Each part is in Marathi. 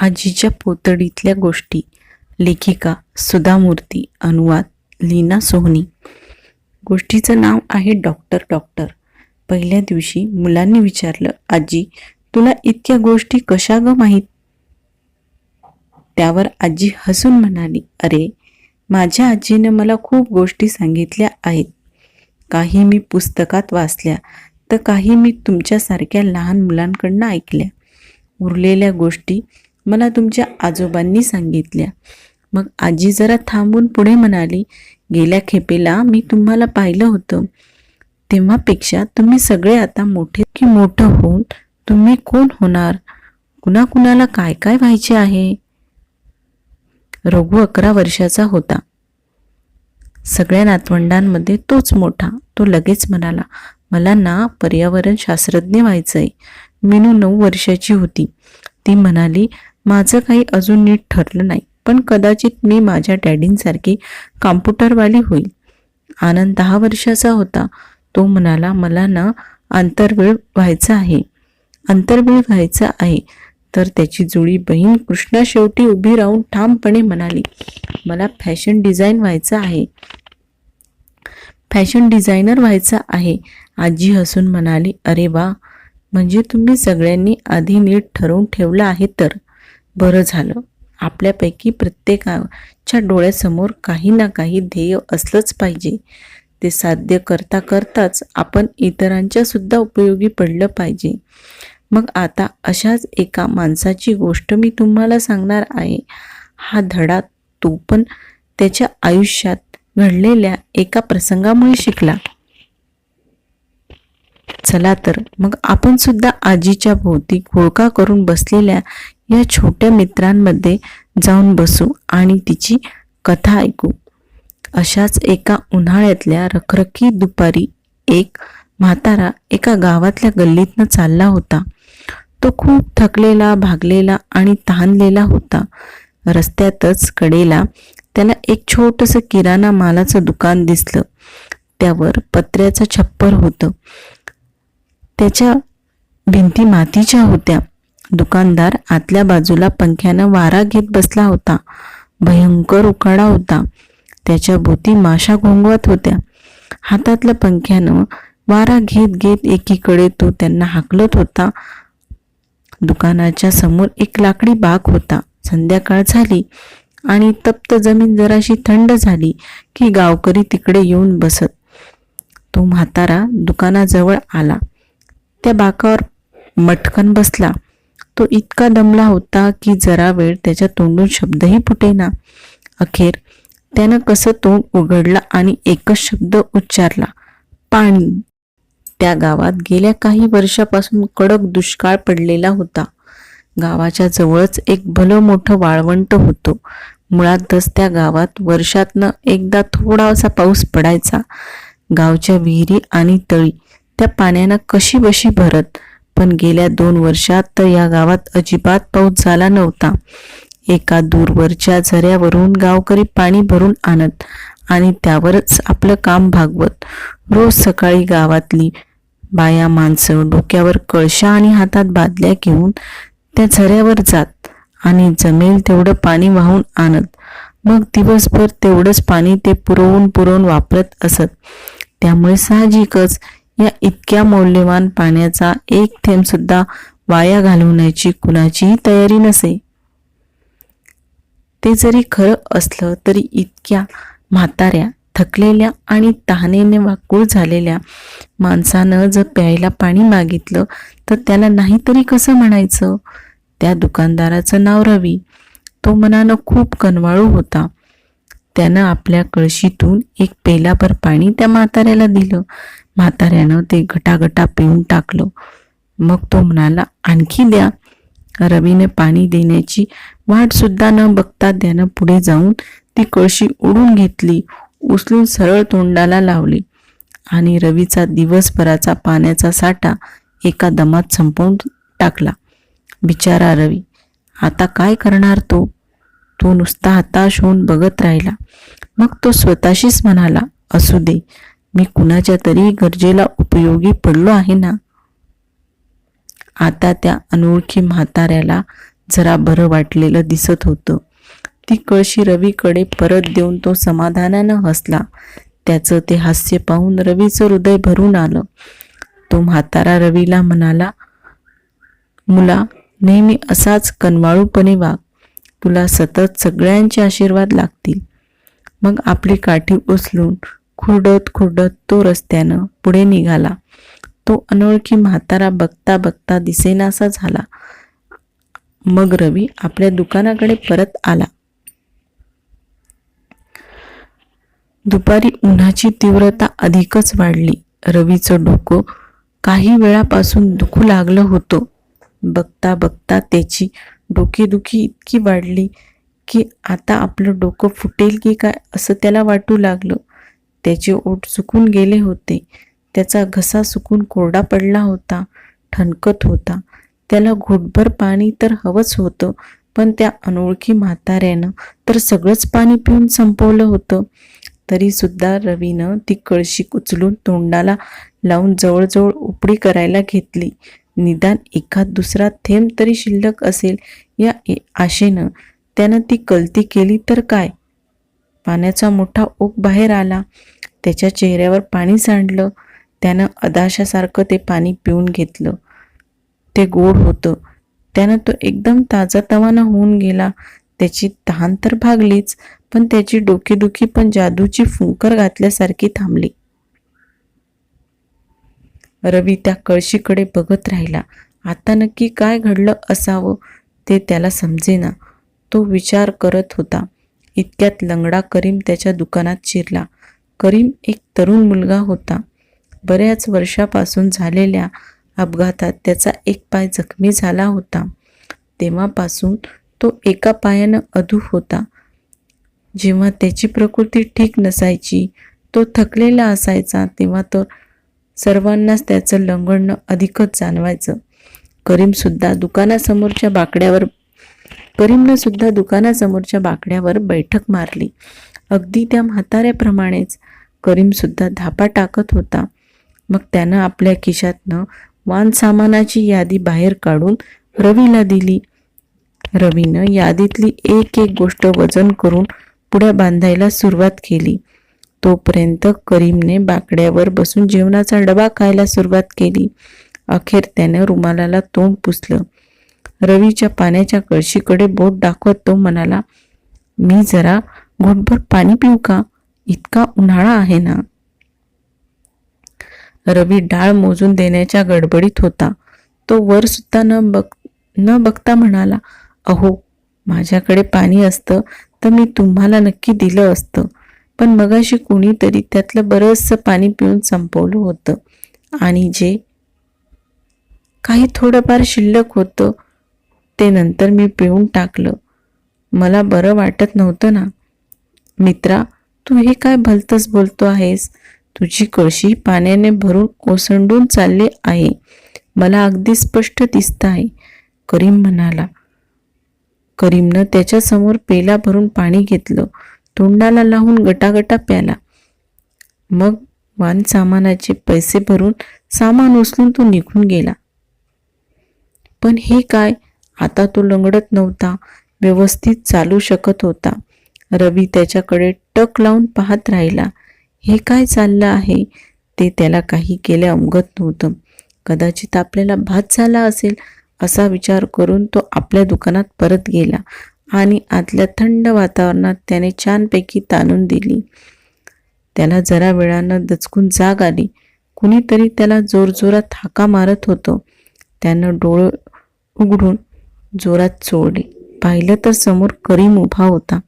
आजीच्या पोतडीतल्या गोष्टी. लेखिका सुधा मूर्ती अनुवाद लीना सोहनी. गोष्टीचं नाव आहे डॉक्टर डॉक्टर. पहिल्या दिवशी मुलांनी विचारलं आजी तुला इतक्या गोष्टी कशा ग माहीत? त्यावर आजी हसून म्हणाली अरे माझ्या आजीनं मला खूप गोष्टी सांगितल्या आहेत. काही मी पुस्तकात वाचल्या तर काही मी तुमच्यासारख्या लहान मुलांकडनं ऐकल्या. उरलेल्या गोष्टी मला तुमच्या आजोबांनी सांगितल्या. मग आजी जरा थांबून पुढे म्हणाली गेल्या खेपेला मी तुम्हाला पाहिलं होतं. तेव्हापेक्षा तुम्ही सगळे आता मोठे की मोठं होऊन तुम्ही कोण होणार? कुणाकुणाला काय काय व्हायचे आहे? रघु अकरा वर्षाचा होता. सगळ्या नातवंडांमध्ये तोच मोठा. तो लगेच म्हणाला मला ना पर्यावरण शास्त्रज्ञ व्हायचंय. मिनू नऊ वर्षाची होती. ती म्हणाली माझं काही अजून नीट ठरलं नाही. पण कदाचित मी माझ्या डॅडींसारखी कॉम्प्युटरवाली होईल. आनंद दहा वर्षाचा होता. तो म्हणाला मला ना आंतरवेळ व्हायचा आहे. आंतरवेळ व्हायचा आहे. तर त्याची जुळी बहीण कृष्णा शेवटी उभी राहून ठामपणे म्हणाली मला फॅशन डिझाईन व्हायचं आहे. फॅशन डिझायनर व्हायचं आहे. आजी हसून म्हणाली अरे वा! म्हणजे तुम्ही सगळ्यांनी आधी नीट ठरवून ठेवलं आहे तर. बरं झालं. आपल्यापैकी प्रत्येकाच्या डोळ्यासमोर काही ना काही ध्येय असलंच पाहिजे. ते साध्य करता करताच आपण इतरांच्या सुद्धा उपयोगी पडलं पाहिजे. मग आता अशाच एका माणसाची गोष्ट मी तुम्हाला सांगणार आहे. हा धडा तो पण त्याच्या आयुष्यात घडलेल्या एका प्रसंगामुळे शिकला. चला तर मग आपण सुद्धा आजीच्या भोवती घोळका करून बसलेल्या या छोट्या मित्रांमध्ये जाऊन बसू आणि तिची कथा ऐकू. अशाच एका उन्हाळ्यातल्या रखरखी दुपारी एक म्हातारा एका गावातल्या गल्लीतनं चालला होता. तो खूप थकलेला भागलेला आणि तहानलेला होता. रस्त्यातच कडेला त्याला एक छोटंसं किराणा मालाचं दुकान दिसलं. त्यावर पत्र्याचं छप्पर होतं. त्याच्या भिंती मातीच्या होत्या. दुकानदार आतल्या बाजूला पंख्यानं वारा घेत बसला होता. भयंकर उकाडा होता. त्याच्या भोवती माशा घोंगवत होत्या. हातातल्या पंख्यानं वारा घेत घेत एकीकडे तो त्यांना हाकलत होता. दुकानाच्या समोर एक लाकडी बाग होता. संध्याकाळ झाली आणि तप्त जमीन जराशी थंड झाली की गावकरी तिकडे येऊन बसत. तो म्हातारा दुकानाजवळ आला. त्या बाकावर मटकन बसला. तो इतका दमला होता की जरा वेळ त्याच्या तोंडून शब्दही फुटेना. अखेर त्यानं कसं तोंड उघडला आणि एकच शब्द उच्चारला पाणी. त्या गावात गेल्या काही वर्षापासून कडक दुष्काळ पडलेला होता. गावाच्या जवळच एक भलं मोठं वाळवंट होतो. मुळातच त्या गावात वर्षातनं एकदा थोडासा पाऊस पडायचा. गावच्या विहिरी आणि तळी त्या पाण्यानं कशी बशी भरत पण गेल्या दोन वर्षात तर या गावात अजिबात पाऊस झाला नव्हता. एका दूरवरच्या झऱ्यावरून गावकरी पाणी भरून आणत आणि त्यावरच आपलं काम भागवत. रोज सकाळी गावातली बाया माणसं डोक्यावर कळशा आणि हातात बादल्या घेऊन त्या झऱ्यावर जात आणि जमेल तेवढं पाणी वाहून आणत. मग दिवसभर तेवढंच पाणी ते पुरवून पुरवून वापरत असत. त्यामुळे साहजिकच या इतक्या मौल्यवान पाण्याचा एक थेंब सुद्धा वाया घालवण्याची कुणाचीही तयारी नसे. ते जरी खरं असलं तरी इतक्या म्हाताऱ्या थकलेल्या आणि तहानेने वाकूळ झालेल्या माणसानं जर प्यायला पाणी मागितलं तर त्याला नाहीतरी कसं म्हणायचं? त्या दुकानदाराचं नाव रवी. तो मनानं खूप कनवाळू होता. त्यानं आपल्या कळशीतून एक पेलाभर पाणी त्या म्हाताऱ्याला दिलं. म्हाताऱ्यानं ते गटागटा पिऊन टाकलं. मग तो म्हणाला आणखी द्या. रवीने पाणी देण्याची वाट सुद्धा न बघता त्यानं पुढे जाऊन ती कळशी उडून घेतली उचलून सरळ तोंडाला लावली आणि रवीचा दिवसभराचा पाण्याचा साठा एका दमात संपवून टाकला. बिचारा रवी आता काय करणार तो? तो नुसता हताश होऊन बघत राहिला. मग तो स्वतःशीच म्हणाला असू दे. मी कुणाच्या तरी गरजेला उपयोगी पडलो आहे ना? आता त्या अनोळखी म्हाताऱ्याला जरा बरं वाटलेलं दिसत होतं. ती कळशी रवीकडे परत देऊन तो समाधानानं हसला. त्याचं ते हास्य पाहून रवीचं हृदय भरून आलं. तो म्हातारा रवीला म्हणाला मुला नेहमी असाच कनवाळूपणे वाग. तुला सतत सगळ्यांचे आशीर्वाद लागतील. मग आपली काठी उचलून खुरडत खुरडत तो रस्त्यानं पुढे निघाला. तो अनोळखी म्हातारा बघता बघता दिसेनासा झाला. मग रवी आपल्या दुकानाकडे परत आला. दुपारी उन्हाची तीव्रता अधिकच वाढली. रवीचं डोकं काही वेळापासून दुखू लागलं होतं. बघता बघता त्याची डोकेदुखी इतकी वाढली की आता आपलं डोकं फुटेल की काय असं त्याला वाटू लागलं. त्याचे ओठ सुकून गेले होते. त्याचा घसा सुकून कोरडा पडला होता ठणकत होता. त्याला घोटभर पाणी तर हवंच होतं पण त्या अनोळखी म्हाताऱ्यानं तर सगळंच पाणी पिऊन संपवलं होतं. तरी सुद्धा रवीनं ती कळशी उचलून तोंडाला लावून जवळजवळ उपडी करायला घेतली. निदान एखाद दुसरा थेंब तरी शिल्लक असेल या ए- आशेनं. त्यानं ती कलती केली तर काय? पाण्याचा मोठा ओक बाहेर आला. त्याच्या चेहऱ्यावर पाणी सांडलं. त्यानं अदाशासारखं ते पाणी पिऊन घेतलं. ते गोड होतं. त्यानं तो एकदम ताजातवाना होऊन गेला. त्याची तहान तर भागलीच पण त्याची डोकेदुखी पण जादूची फुंकर घातल्यासारखी थांबली. रवी त्या कळशीकडे बघत राहिला. आता नक्की काय घडलं असावं ते त्याला समजेना. तो विचार करत होता. इतक्यात लंगडा करीम त्याच्या दुकानात शिरला. करीम एक तरुण मुलगा होता. बऱ्याच वर्षापासून झालेल्या अपघातात त्याचा एक पाय जखमी झाला होता. तेव्हापासून तो एका पायानं अधू होता. जेव्हा त्याची प्रकृती ठीक नसायची तो थकलेला असायचा तेव्हा तो सर्वांनाच त्याचं लंगडणं अधिकच जाणवायचं. करीमसुद्धा दुकानासमोरच्या बाकड्यावर करीमनं सुद्धा दुकानासमोरच्या बाकड्यावर बैठक मारली. अगदी त्या म्हाताऱ्याप्रमाणेच करीमसुद्धा धापा टाकत होता. मग त्यानं आपल्या खिशातनं वान सामानाची यादी बाहेर काढून रवीला दिली. रवीनं यादीतली एक एक गोष्ट वजन करून पुढ्या बांधायला सुरुवात केली. तोपर्यंत करीमने बाकड्यावर बसून जेवणाचा डबा खायला सुरुवात केली. अखेर त्यानं रुमालाला तोंड पुसलं. रवीच्या पाण्याच्या कळशीकडे बोट दाखवत तो म्हणाला मी जरा घोटभर पाणी पिऊ का? इतका उन्हाळा आहे ना? रवी डाळ मोजून देण्याच्या गडबडीत होता. तो वर सुद्धा न बघ न बघता म्हणाला अहो माझ्याकडे पाणी असतं तर मी तुम्हाला नक्की दिलं असतं. पण मगाशी कुणीतरी त्यातलं बरंचसं पाणी पिऊन संपवलं होतं. आणि जे काही थोडंफार शिल्लक होतं ते नंतर मी पिऊन टाकलं. मला बरं वाटत नव्हतं ना? मित्रा तू हे काय भलतंच बोलतो आहेस? तुझी कळशी पाण्याने भरून ओसंडून चालली आहे. मला अगदी स्पष्ट दिसत आहे. करीम म्हणाला. करीमनं त्याच्यासमोर पेला भरून पाणी घेतलं. तोंडाला लावून गटागटा प्याला. मग वान सामानाचे पैसे भरून सामान उचलून तो निघून गेला. पण हे काय? आता तो लंगडत नव्हता. व्यवस्थित चालू शकत होता. रवी त्याच्याकडे टक लावून पाहत राहिला. हे काय चाललं आहे? ते त्याला काही केले अवगत नव्हतं. कदाचित आपल्याला भात झाला असेल असा विचार करून तो आपल्या दुकानात परत गेला आणि आतल्या थंड वातावरणात त्याने छानपैकी ताणून दिली. त्याला जरा वेळानं दचकून जाग आली. कुणीतरी त्याला जोरजोरात हाका मारत होतं. त्यानं डोळं उघडून जोरात चोळले. पाहिलं तर समोर करीम उभा होता.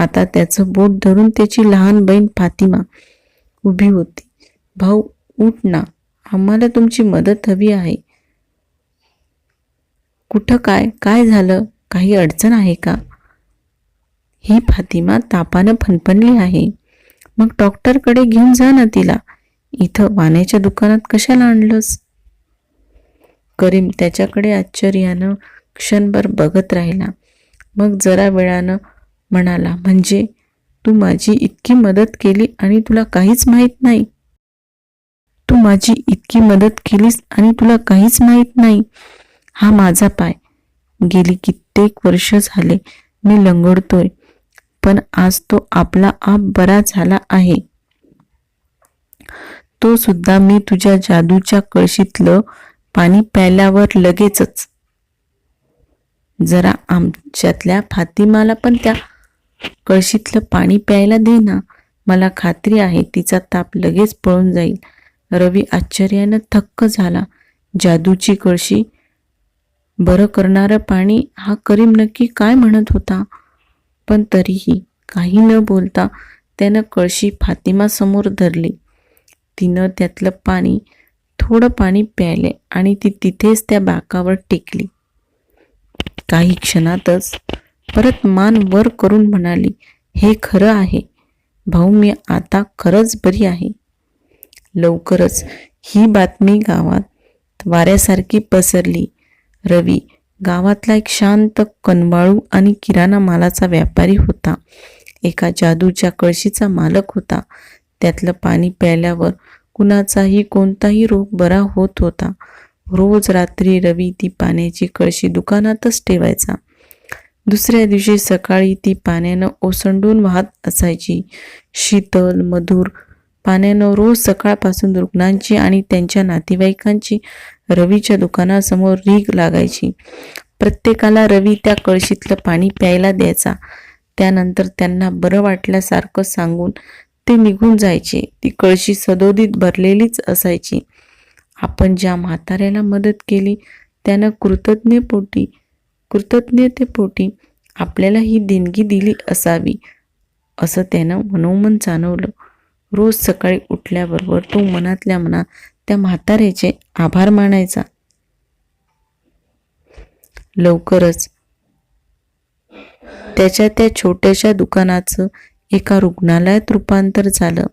आता त्याचं बोट धरून त्याची लहान बहीण फातिमा उभी होती. भाऊ उठ ना. आम्हाला तुमची मदत हवी आहे. कुठं काय? काय झालं? काही अडचण आहे का? ही फातिमा तापानं फनफनली आहे. मग डॉक्टरकडे घेऊन जा ना तिला. इथं वाण्याच्या दुकानात कशाला आणलंस? करीम त्याच्याकडे आश्चर्यानं क्षणभर बघत राहिला. मग जरा वेळानं म्हणाला म्हणजे तू माझी इतकी मदत केली आणि तुला काहीच माहीत नाही? तू माझी इतकी मदत केलीस आणि तुला काहीच माहीत नाही? हा माझा पाय. गेली कित्येक वर्ष झाले मी लंगडतोय पण आज तो आपला आप बरा झाला आहे. तो सुद्धा मी तुझ्या जादूच्या कळशीतलं पाणी प्यायल्यावर लगेचच. जरा आमच्यातल्या फातिमाला पण त्या कळशीतलं पाणी प्यायला दे ना. मला खात्री आहे तिचा ताप लगेच पळून जाईल. रवी आश्चर्यानं थक्क झाला. जादूची कळशी. बरं करणारं पाणी हा करीम नक्की काय म्हणत होता? पण तरीही काही न बोलता त्यानं कळशी फातिमासमोर धरली. तिनं त्यातलं पाणी थोडं पाणी प्यायले आणि ती तिथेच त्या बाकावर टेकली. काही क्षणातच परत मान वर करून म्हणाली हे खरं आहे. भाऊ मी आता खरंच बरी आहे. लवकरच ही बातमी गावात वाऱ्यासारखी पसरली. रवी गावातला एक शांत कनवाळू आणि किराणा मालाचा व्यापारी होता. एका जादूच्या कळशीचा मालक होता. त्यातलं पाणी प्यायल्यावर कुणाचाही कोणताही रोग बरा होत होता. रोज रात्री रवी ती पाण्याची कळशी दुकानातच ठेवायचा. दुसऱ्या दिवशी सकाळी ती पाण्यानं ओसंडून वाहत असायची. शीतल मधुर पाण्यानं रोज सकाळपासून रुग्णांची आणि त्यांच्या नातेवाईकांची रवीच्या दुकानासमोर रीग लागायची. प्रत्येकाला रवी त्या कळशीतलं पाणी प्यायला द्यायचा. त्यानंतर त्यांना बरं वाटल्यासारखं सांगून ते निघून जायचे. ती कळशी सदोदित भरलेलीच असायची. आपण ज्या म्हाताऱ्याला मदत केली त्यानं कृतज्ञपोटी कृतज्ञतेपोटी आपल्याला ही देणगी दिली असावी असं त्यानं मनोमन जाणवलं. रोज सकाळी उठल्याबरोबर तो मनातल्या मनात त्या म्हाताऱ्याचे आभार मानायचा. लवकरच त्याच्या त्या छोट्याशा दुकानाचं एका रुग्णालयात रूपांतर झालं.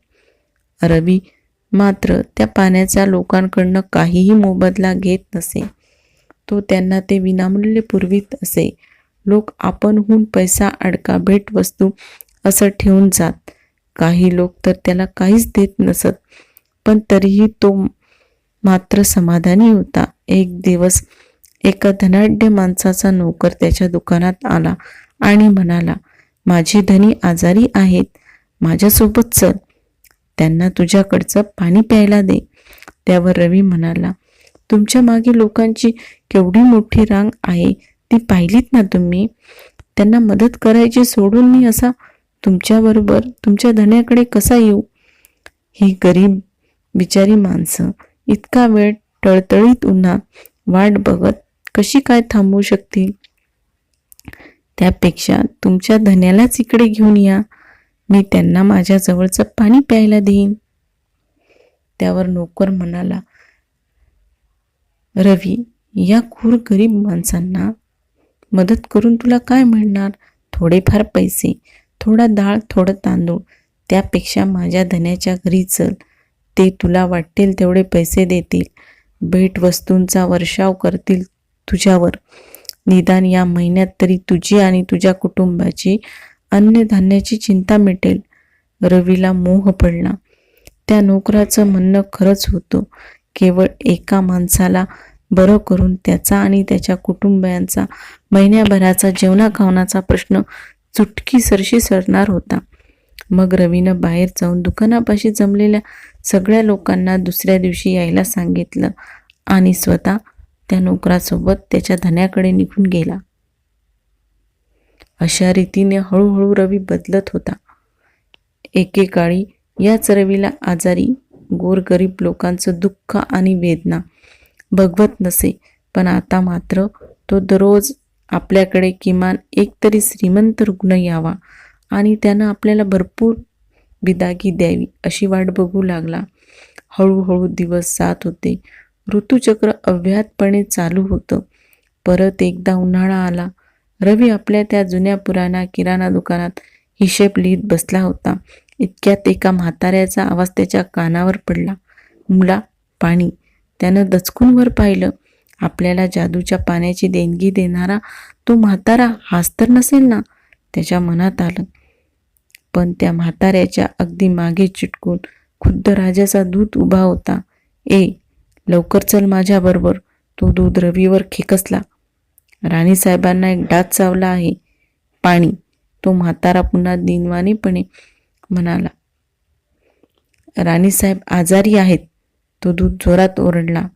रवी मात्र त्या पाण्याचा लोकांकडनं काहीही मोबदला घेत नसे. तो त्यांना ते विनामूल्य पुरवीत असे. लोक आपणहून पैसा अडका भेटवस्तू असं ठेवून जात. काही लोक तर त्याला काहीच देत नसत पण तरीही तो मात्र समाधानी होता. एक दिवस एका धनाढ्य माणसाचा नोकर त्याच्या दुकानात आला आणि म्हणाला माझी धनी आजारी आहेत माझ्यासोबत चल त्यांना तुझ्याकडचं पाणी प्यायला दे. त्यावर रवी म्हणाला तुमच्या मागे लोकांची केवढी मोठी रांग आहे ती पाहिलीत ना तुम्ही? त्यांना मदत करायची सोडून मी असा तुमच्याबरोबर तुमच्या धन्याकडे कसा येऊ? ही गरीब बिचारी माणसं इतका वेळ टळतळीत उन्हा वाट बघत कशी काय थांबवू शकतील? त्यापेक्षा तुमच्या धन्यालाच इकडे घेऊन या मी त्यांना माझ्या जवळचं पाणी प्यायला देईन. त्यावर नोकर म्हणाला रवी या खूर गरीब माणसांना मदत करून तुला काय मिळणार? थोडेफार पैसे थोडा डाळ थोडं तांदूळ त्यापेक्षा माझ्या धन्याच्या घरी चल. ते तुला वाटेल तेवढे पैसे देतील. भेटवस्तूंचा वर्षाव करतील तुझ्यावर. निदान या महिन्यात तरी तुझी आणि तुझ्या कुटुंबाची अन्नधान्याची चिंता मिटेल. रवीला मोह पडला. त्या नोकराचं म्हणणं खरंच होतं. केवळ एका माणसाला बरं करून त्याचा आणि त्याच्या कुटुंबियांचा महिन्याभराचा जेवणा खावणाचा प्रश्न चुटकी सरशी सरणार होता. मग रवीनं बाहेर जाऊन दुकानापाशी जमलेल्या सगळ्या लोकांना दुसऱ्या दिवशी यायला सांगितलं आणि स्वतः त्या नोकरासोबत त्याच्या धन्याकडे निघून गेला. अशा रीतीने हळूहळू रवी बदलत होता. एकेकाळी याच रवीला आजारी गोरगरीब लोकांचं दुःख आणि वेदना भगवत नसे. पण आता मात्र तो दररोज आपल्याकडे किमान एक तरी श्रीमंत रुग्ण यावा आणि त्यानं आपल्याला भरपूर बिदागी द्यावी अशी वाट बघू लागला. हळूहळू दिवस जात होते. ऋतुचक्र अव्याहतपणे चालू होतं. परत एकदा उन्हाळा आला. रवी आपल्या त्या जुन्या पुराणा किराणा दुकानात हिशेब लिहित बसला होता. इतक्यात एका म्हाताऱ्याचा आवाज त्याच्या कानावर पडला. मुला पाणी. त्यानं दचकून वर पाहिलं. आपल्याला जादूच्या पाण्याची देणगी देणारा तो म्हातारा हाच तर नसेल ना? त्याच्या मनात आलं. पण त्या म्हाताऱ्याच्या अगदी मागे चिटकून खुद्द राजाचा दूध उभा होता. ए लवकर चल माझ्याबरोबर. तो दूध रवीवर खेकसला. राणीसाहेबांना एक डाच चावला आहे. पाणी. तो म्हातारा पुन्हा दिनवाणीपणे म्हणाला. राणीसाहेब आजारी आहेत. तो दूत जोरात ओरडला.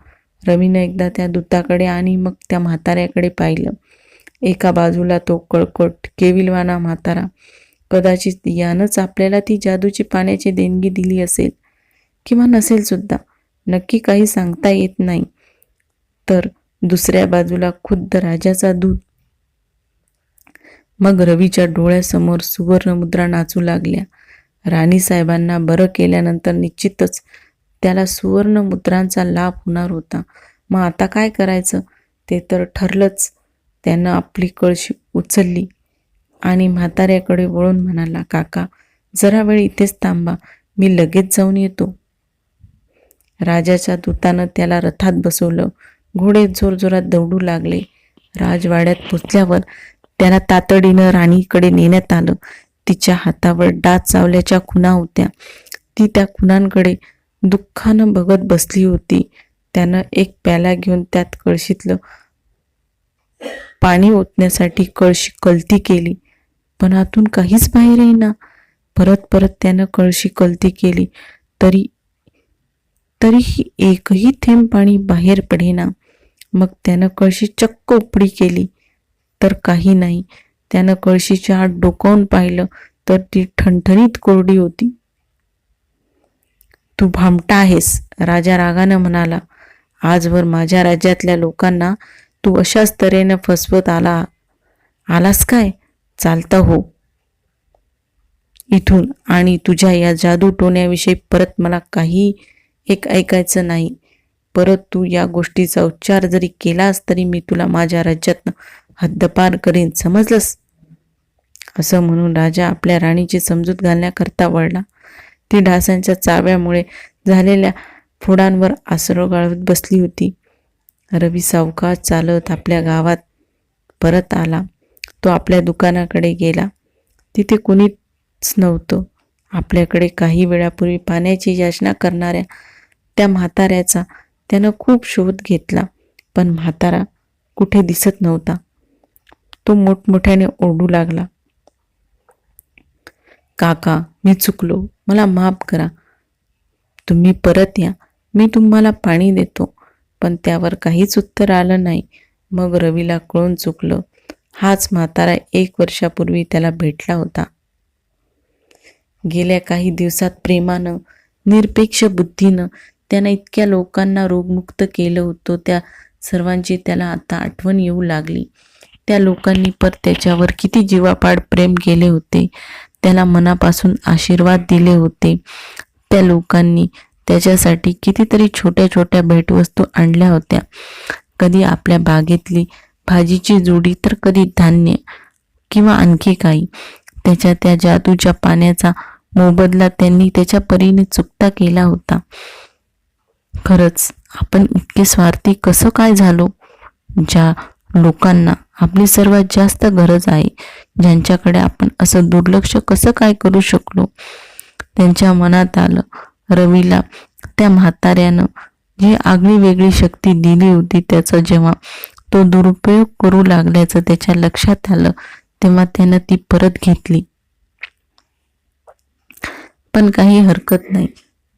रवीनं एकदा त्या दूताकडे आणि मग त्या म्हाताऱ्याकडे पाहिलं. एका बाजूला तो कळकट केविलवाना म्हातारा. कदाचित यानंच आपल्याला ती जादूची पाण्याची देणगी दिली असेल. किंवा नसेल सुद्धा. नक्की काही सांगता येत नाही. तर दुसऱ्या बाजूला खुद्द राजाचा दूत. मग रवीच्या डोळ्यासमोर सुवर्णमुद्रा नाचू लागल्या. राणी साहेबांना बरं केल्यानंतर निश्चितच त्याला सुवर्ण मुद्रांचा लाभ होणार होता. मग आता काय करायचं? ते तर ठरलंच. त्यानं आपली कळशी उचलली आणि म्हाताऱ्याकडे वळून म्हणाला काका जरा वेळ इथेच थांबा. मी लगेच जाऊन येतो. राजाच्या दूतानं त्याला रथात बसवलं. घोडे जोरजोरात दौडू लागले. राजवाड्यात पोचल्यावर त्याला तातडीनं राणीकडे नेण्यात आलं. तिच्या हातावर डाच चावल्याच्या खुणा होत्या. ती त्या खुणांकडे दुःखानं बघत बसली होती. त्यानं एक प्याला घेऊन त्यात कळशीतलं पाणी ओतण्यासाठी कळशी कलती केली. पण आतून काहीच बाहेर येईना. परत परत त्यानं कळशी कलती केली. तरी तरीही एकही थेंब पाणी बाहेर पडेना. मग त्यानं कळशी चक्क उपडी केली. तर काही नाही. त्यानं कळशीच्या आत डोकावून पाहिलं तर ती ठणठणीत कोरडी होती. तू भामटा आहेस राजा रागानं म्हणाला. आजवर माझ्या राज्यातल्या लोकांना तू अशाच तऱ्हेनं फसवत आला आलास काय? चालता हो. इथून आणि तुझ्या या जादू टोण्याविषयी परत मला काही एक ऐकायचं नाही. परत तू या गोष्टीचा उच्चार जरी केलास तरी मी तुला माझ्या राज्यातनं हद्दपार करीन. समजलंस? असं म्हणून राजा आपल्या राणीची समजूत घालण्याकरता वळला. ती ढासांच्या चाव्यामुळे झालेल्या फोडांवर आसरो गाळवत बसली होती. रवी सावकार चालत आपल्या गावात परत आला. तो आपल्या दुकानाकडे गेला. तिथे कुणीच नव्हतं. आपल्याकडे काही वेळापूर्वी पाण्याची याचना करणाऱ्या त्या म्हाताऱ्याचा त्यानं खूप शोध घेतला पण म्हातारा कुठे दिसत नव्हता. तो मोठमोठ्याने ओरडू लागला. काका मी चुकलो. मला माफ करा. तुम्ही परत या. मी तुम्हाला पाणी देतो. पण त्यावर काहीच उत्तर आलं नाही. मग रवीला कळून चुकलं. हाच म्हातारा एक वर्षापूर्वी त्याला भेटला होता. गेल्या काही दिवसात प्रेमानं निरपेक्ष बुद्धीनं त्यानं इतक्या लोकांना रोगमुक्त केलं होतं. त्या सर्वांची त्याला आता आठवण येऊ लागली. त्या लोकांनी पर त्याच्यावर किती जीवापाड प्रेम केले होते. त्याला मनापासून आशीर्वाद दिले होते. त्या लोकांनी त्याच्यासाठी कितीतरी छोट्या छोट्या भेटवस्तू आणल्या होत्या. कधी आपल्या बागेतली भाजीची जोडी तर कधी धान्य किंवा आणखी काही. त्याच्या त्या जादूच्या पाण्याचा मोबदला त्यांनी त्याच्या परीने चुकता केला होता. खरंच आपण इतके स्वार्थी कसं काय झालो? ज्या लोकांना आपली सर्वात जास्त गरज आहे ज्यांच्याकडे आपण असं दुर्लक्ष कसं काय करू शकलो? त्यांच्या मनात आलं रवीला त्या म्हाताऱ्यानं जी आगळी वेगळी शक्ती दिली होती त्याचा जेव्हा तो दुरुपयोग करू लागल्याचं त्याच्या लक्षात आलं तेव्हा त्यानं ती परत घेतली. पण काही हरकत नाही.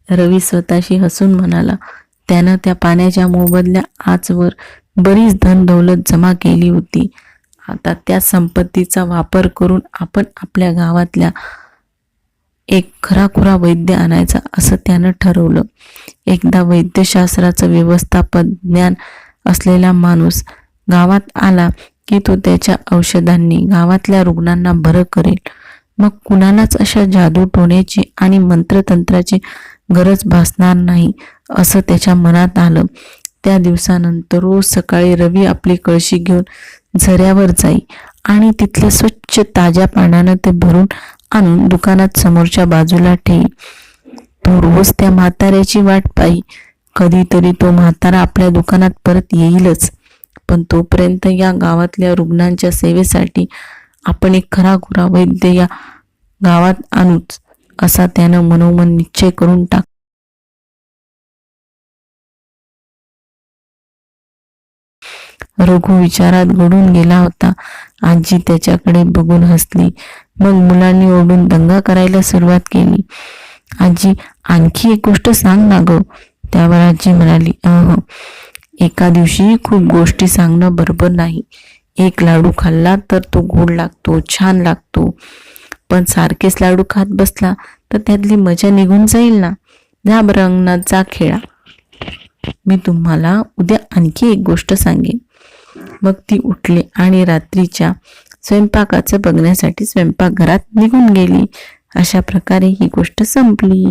रवी स्वतःशी हसून म्हणाला त्यानं त्या पाण्याच्या मोबदल्या आजवर बरीच धन दौलत जमा केली होती. आता त्या संपत्तीचा वापर करून आपण आपल्या गावातल्या एक खराखुरा वैद्य आणायचा असं त्यानं ठरवलं. एकदा वैद्यशास्त्राचं व्यवस्थापन ज्ञान असलेला माणूस गावात आला की तो त्याच्या औषधांनी गावातल्या रुग्णांना बरं करेल. मग कुणालाच अशा जादू टोण्याची आणि मंत्रतंत्राची गरज भासणार नाही असं त्याच्या मनात आलं. त्या दिवसानंतर रोज सकाळी रवी आपली कळशी घेऊन झऱ्यावर जाई आणि तिथल्या स्वच्छ ताज्या पाण्यानं ते भरून आणून दुकानात समोरच्या बाजूला ठेवी तो रोज त्या म्हाताऱ्याची वाट पाही कधीतरी तो म्हातारा आपल्या दुकानात परत येईलच. पण तोपर्यंत या गावातल्या रुग्णांच्या सेवेसाठी आपण एक खरा खुरा वैद्य या गावात आणूच असा त्यानं मनोमन निश्चय करून टाक रघु विचारात गडून गेला होता. आजी त्याच्याकडे बघून हसली. मग मुलांनी ओढून दंगा करायला सुरुवात केली. आजी आणखी एक गोष्ट सांग ना ग. त्यावर आजी म्हणाली अह. एका दिवशी खूप गोष्टी सांगणं बरोबर नाही. एक लाडू खाल्ला तर तो गोड लागतो छान लागतो. पण सारखेच लाडू खात बसला तर त्यातली मजा निघून जाईल ना. जा बरं अंगणात जा खेळा. मी तुम्हाला उद्या आणखी एक गोष्ट सांगेन. मग ती उठली आणि रात्रीच्या स्वयंपाकाचं बघण्यासाठी स्वयंपाकघरात निघून गेली. अशा प्रकारे ही गोष्ट संपली.